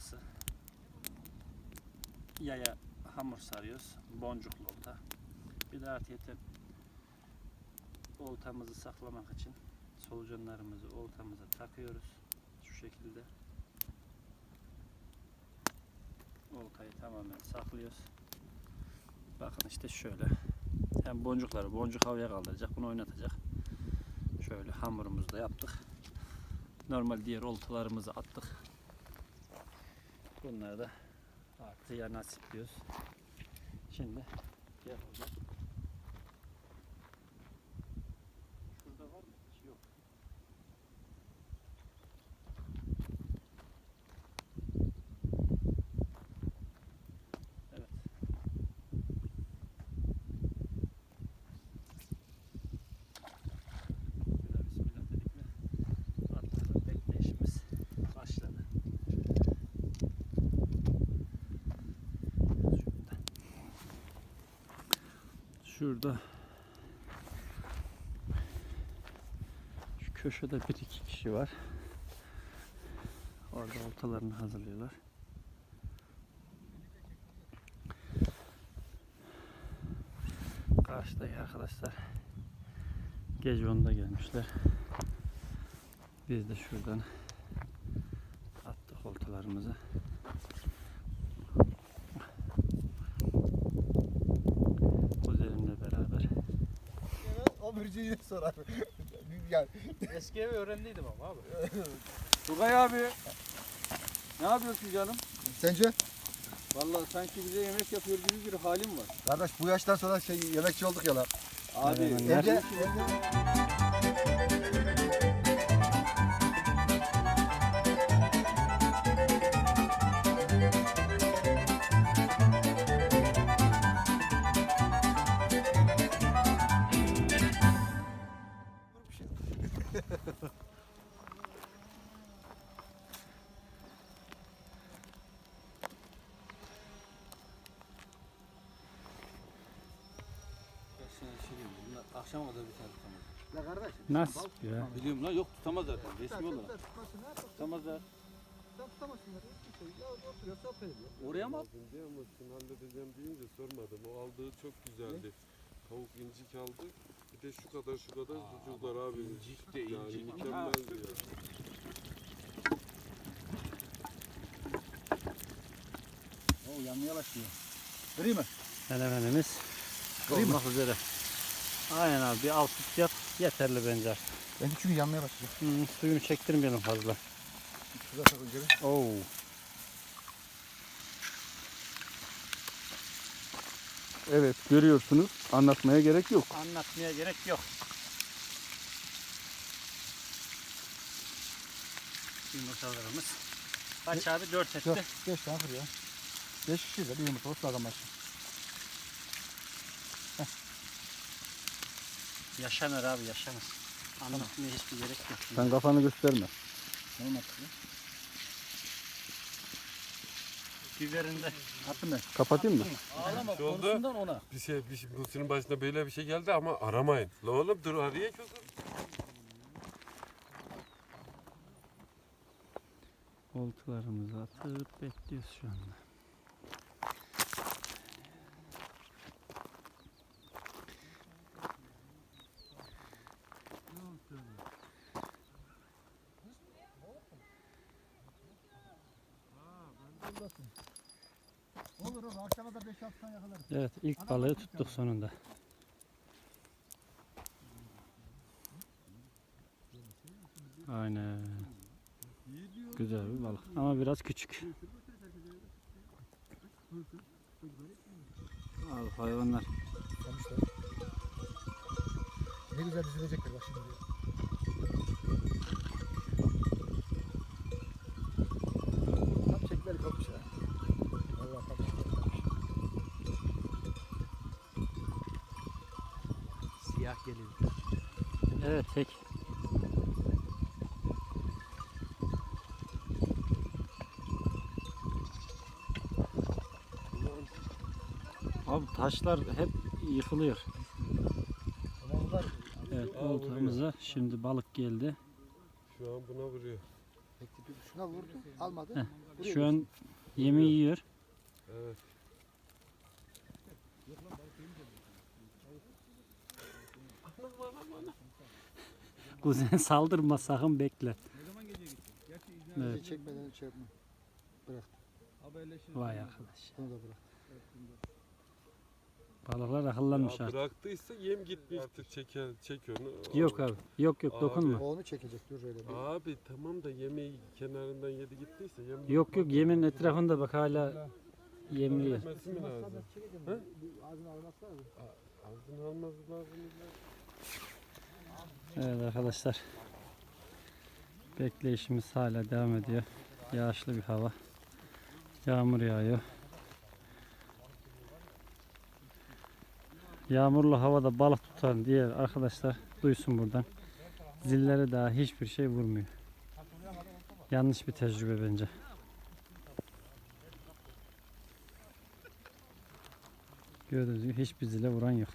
oltası. Yaya hamur sarıyoruz. Boncuklu olta. Bir de artıyeten oltamızı saklamak için solucanlarımızı oltamıza takıyoruz. Şu şekilde. Oltayı tamamen saklıyoruz. Bakın işte şöyle. Hem boncukları boncuk havaya kaldıracak. Bunu oynatacak. Şöyle hamurumuzu da yaptık. Normal diğer oltalarımızı attık. Bunları da artıya nasipliyoruz. Şimdi gel hocam. Şurada var mı? Hiç Yok. Evet. Bismillah bismillah dedik mi? Atladı bekleyişimiz başladı. Şurada. Şu köşede bir iki kişi var. Orada oltalarını hazırlıyorlar. Karşıdaki arkadaşlar gece onda gelmişler. Biz de şuradan attık oltalarımızı. Yine sorar. yani, Eski evi öğrendiydim ama abi. Tugay abi. Ne yapıyorsun canım? sence? Vallahi sanki bize yemek yapıyor gibi bir halim var. Kardeş bu yaştan sonra şey yemekçi olduk ya lan. Abi Hemen Evde, evde akşama kadar biter tutamaz. Ya kardeş. Nasıl ya? Biliyorum lan yok tutamaz zaten resmi olarak. Tutamazlar. Tutamazsınlar. Ya oturuyor sohbet ediyor. Oraya mı at? diye ama şunu halledeceğim deyince sormadım. O aldığı çok güzeldi. Tavuk incik aldı. Bir de şu kadar şu kadar sucuklar abi. incik de Yani incik. mükemmeldi ya. O yanmayalaşıyor. Vereyim mi? Menemenimiz olmak üzere. Aynen abi bir alt üst yap yeterli bence artık. Ben çünkü yanmaya başlıyor. Hmm, suyunu çektirmeyelim fazla. Şurada takınca bir. Oo. Evet görüyorsunuz. Anlatmaya gerek yok. Anlatmaya gerek yok. Yumurtalarımız. Kaç abi? 4 etti. Dört, beş tane kırıyor. Beş kişiyle bir yumurta olsun adam başı. Yaşanır abi yaşanır. Anlatmaya hiçbir gerek yok. Sen kafanı gösterme. Ne anlattın? Biberinde. Attım ben. Kapatayım mı? Ağlama Şu oldu. konusundan ona. Bir şey, bir şey, Buse'nin başına böyle bir şey geldi ama aramayın. La oğlum dur araya çok. Oltularımızı atıp bekliyoruz şu anda. Olur olur. Akşama da beş altı tane yakalarız. Evet ilk balığı tuttuk sonunda. Aynen. Güzel bir balık ama biraz küçük. Abi hayvanlar. Ne güzel dizilecekler bak şimdi. Siyah geliyor. evet tek. Abi taşlar hep yıkılıyor. Evet Aa, oltamıza şimdi balık geldi. Şu an buna vuruyor. şuna vurdu. Almadı. Heh, Buraya Şu an yemi yiyor. Evet. Kuzen saldırma sakın bekle. Bizi Evet. çekmeden şey yapma. Vay arkadaş. Bunu da bırak. Balıklar akıllanmış Ya artık. bıraktıysa yem gitmiştir. Çeker, çek onu. Yok abi. Yok yok Abi. dokunma. O onu çekecek. Dur öyle. bir. Abi tamam da yemeği kenarından yedi gittiyse yem Yok yok yemin etrafında bak hala yemliyor. Mi lazım? Ağzını alması lazım. Ağzını almaz lazım. Evet arkadaşlar. Bekleyişimiz hala devam ediyor. Yağışlı bir hava. Yağmur yağıyor. Yağmurlu havada balık tutan diğer arkadaşlar duysun buradan. Zillere daha hiçbir şey vurmuyor. Yanlış bir tecrübe bence. Gördüğünüz gibi hiçbir zile vuran yok.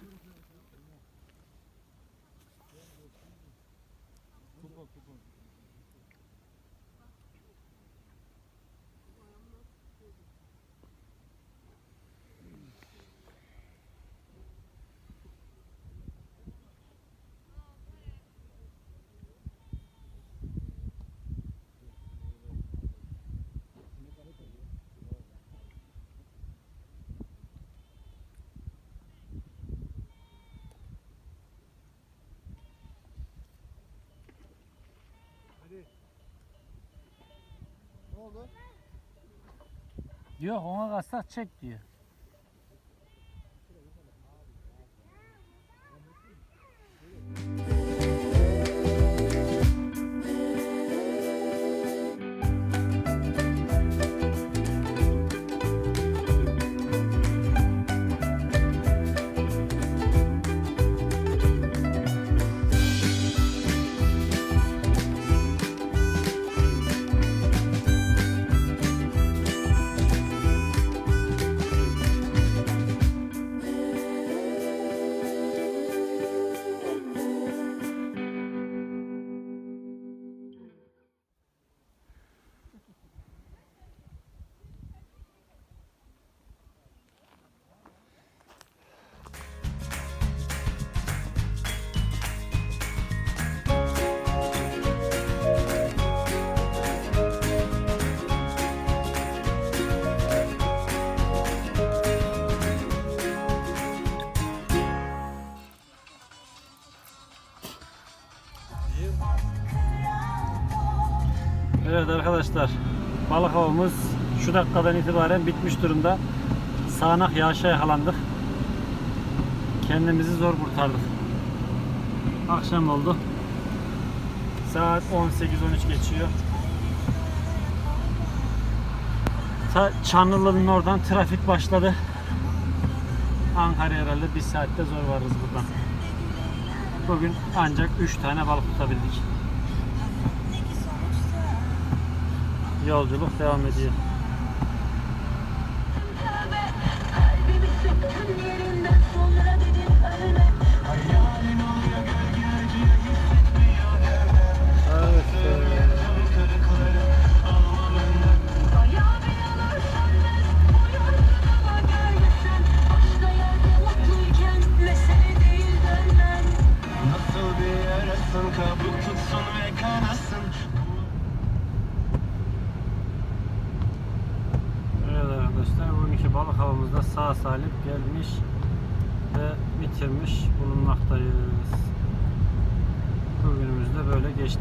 Oldu? Yok ona kalsak çek diyor. Evet arkadaşlar balık avımız şu dakikadan itibaren bitmiş durumda. Sağanak yağışa yakalandık. Kendimizi zor kurtardık. Akşam oldu. Saat 18-13 geçiyor. Ta Çanlılı'nın oradan trafik başladı. Ankara herhalde bir saatte zor varız buradan. Bugün ancak 3 tane balık tutabildik. Yolculuk devam ediyor. Bugünkü balık avımızda sağ salim gelmiş ve bitirmiş bulunmaktayız. Bugünümüz de böyle geçti.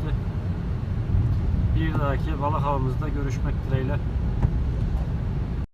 Bir dahaki balık avımızda görüşmek dileğiyle.